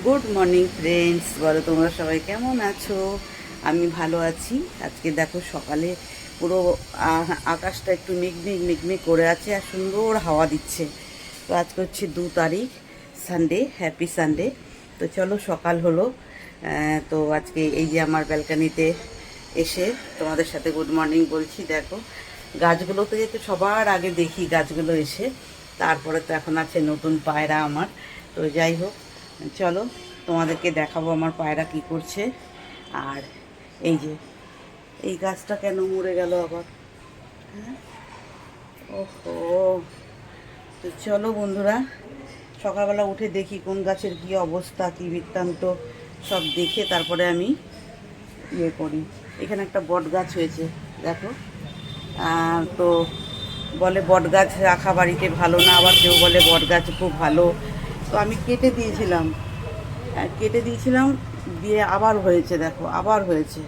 Good morning friends বলো তোমরা সবাই কেমন আছো? আমি ভালো আছি। আজকে দেখো সকালে পুরো আকাশটা একটু মিগমিগ মিগমিগ করে আছে আর সুন্দর হাওয়া দিচ্ছে। তো আজকে হচ্ছে দু তারিখ সানডে হ্যাপি সানডে তো চলো সকাল হলো। তো আজকে এই যে আমার ব্যালকানিতে এসে তোমাদের সাথে গুড মর্নিং বলছি। দেখো, গাছগুলো তো সবার আগে দেখি গাছগুলো এসে, তারপরে তো এখন আছে নতুন পায়রা আমার। তো যাই হোক চলো, তোমাদেরকে দেখাবো আমার পায়রা কি করছে। আর এই যে, এই গাছটা কেন মরে গেল আবার? হ্যাঁ? ওহো। তো চলো বন্ধুরা, সকালবেলা উঠে দেখি কোন গাছের কি অবস্থা, কি বৃত্তান্ত, সব দেখে তারপরে আমি ইয়ে করি। এখানে একটা বট গাছ হয়েছে, দেখো। তো বলে বট গাছ রাখা বাড়িতে ভালো না, আবার কেউ বলে বট গাছ খুব ভালো। তো আমি কেটে দিয়েছিলাম। কেটে দিয়েছিলাম, দিয়ে আবার হয়েছে, দেখো, আবার হয়েছে।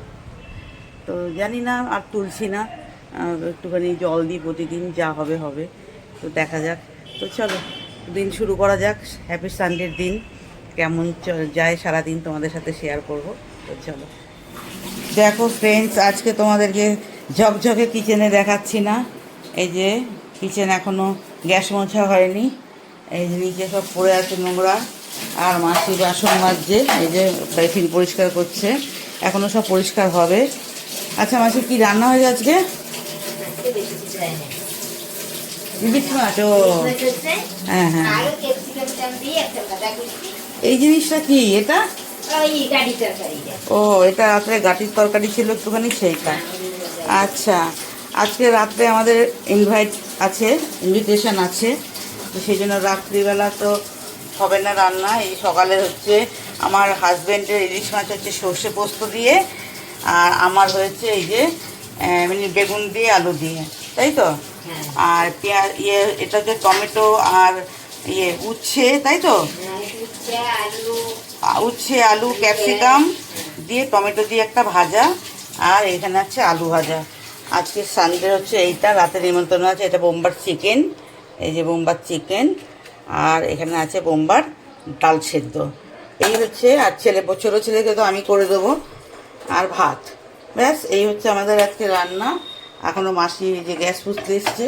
তো জানি না, আর তুলছি না। একটুখানি জল দিই প্রতিদিন, যা হবে হবে। তো দেখা যাক। তো চলো, দিন শুরু করা যাক। হ্যাপি সানডের দিন। কেমন যায় সারাদিন তোমাদের সাথে শেয়ার করব। তো চলো। দেখো ফ্রেন্ডস আজকে তোমাদেরকে ঝকঝকে কিচেনে দেখাচ্ছি না। এই যে কিচেন এখনও গ্যাস মোছা হয়নি। এই নিচে সব পড়ে আছে নোংরা, আর মাছি বাসন মাজছে, এই যে টিফিন পরিষ্কার করছে এখনও সব পরিষ্কার হবে। আচ্ছা মাছি কি রান্না হয়ে আজকে? ইলিশ মাছ ও হ্যাঁ হ্যাঁ। এই জিনিসটা কি, এটা? ও, এটা রাত্রে গাটির তরকারি ছিল একটুখানি, সেইটা। আচ্ছা আজকে রাত্রে আমাদের ইনভাইট আছে ইনভিটেশন আছে। তো সেই জন্য রাত্রিবেলা তো হবে না রান্না। এই সকালে হচ্ছে আমার হাজব্যান্ডের ইলিশ মাছ হচ্ছে সর্ষে পোস্ত দিয়ে আর আমার হয়েছে এই যে আহ, মানে বেগুন দিয়ে আলু দিয়ে তাই তো? আর পেঁয়াজ ইয়ে এটা হচ্ছে টমেটো আর ইয়ে উচ্ছে তাই তো? উচ্ছে আলু ক্যাপসিকাম দিয়ে টমেটো দিয়ে একটা ভাজা আর এখানে আছে আলু ভাজা। আজকে সানডে হচ্ছে এইটা রাতের নিমন্ত্রণ আছে এটা বোম্বার চিকেন। এই যে বোম্বার চিকেন আর এখানে আছে বোম্বার ডাল সেদ্ধ। এই হচ্ছে আর ছেলে ছোটো ছেলেকে তো আমি করে দেবো। আর ভাত। ব্যাস এই হচ্ছে আমাদের আজকে রান্না। এখনও মাসি যে গ্যাস পুষতে এসছে।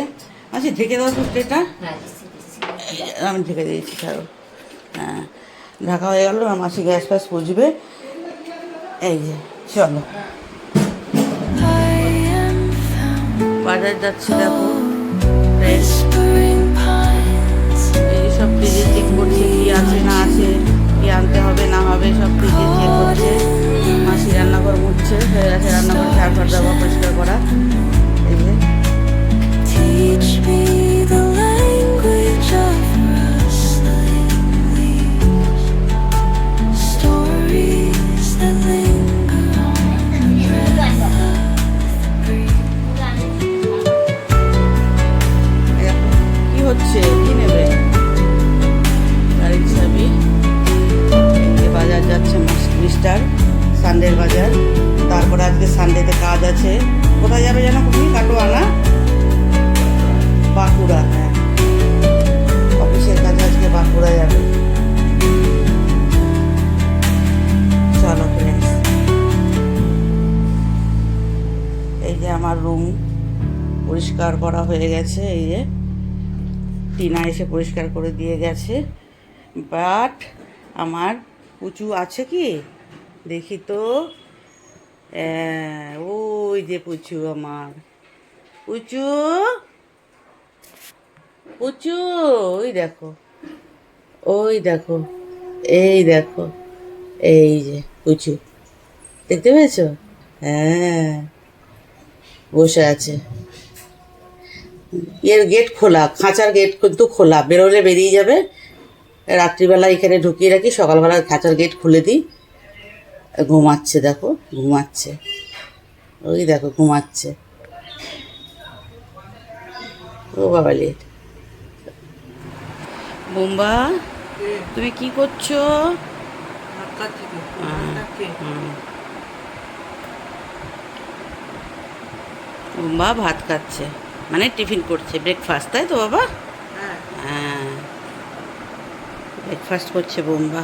মাসি ঢেকে দেওয়া পুষতে এটা আমি ঢেকে দিয়েছি ছাড়ো। হ্যাঁ ঢাকা হয়ে গেল আর মাসি গ্যাস ফ্যাস পুজবে এই যে চলো। বাজার যাচ্ছে দেখো। ফ্রেশ করছে, কি আছে না আছে, কি আনতে হবে, না হবে, সব কিছু চেক করছে। মাসি রান্নাঘর মুছছে, হয়ে গেছে রান্নাঘর ঝাড় খরচা দেওয়া, পরিষ্কার পরিষ্কার করা হয়ে গেছে, এই যে। টিনা এসে পরিষ্কার করে দিয়ে গেছে। বাট আমার পুচু আছে কি? দেখি তো। ওই যে পুচু আমার। পুচু? পুচু, ওই দেখো। ওই দেখো। এই দেখো। এই যে পুচু। দেখতে পেয়েছ? হ্যাঁ। বসে আছে। এর গেট খোলা খাঁচার গেট কিন্তু খোলা। বেরোলে বেরিয়ে যাবে। রাত্রিবেলা এখানে ঢুকিয়ে রাখি সকালবেলা খাঁচার গেট খুলে দিই। ঘুমাচ্ছে দেখো ঘুমাচ্ছে। ওই দেখো ঘুমাচ্ছে। ও বাবা লেট বোম্বা তুমি কি করছ? বোম্বা ভাত খাচ্ছে। মানে টিফিন করছে ব্রেকফাস্ট তাই তো বাবা? হ্যাঁ। ব্রেকফাস্ট করছে বোম্বা।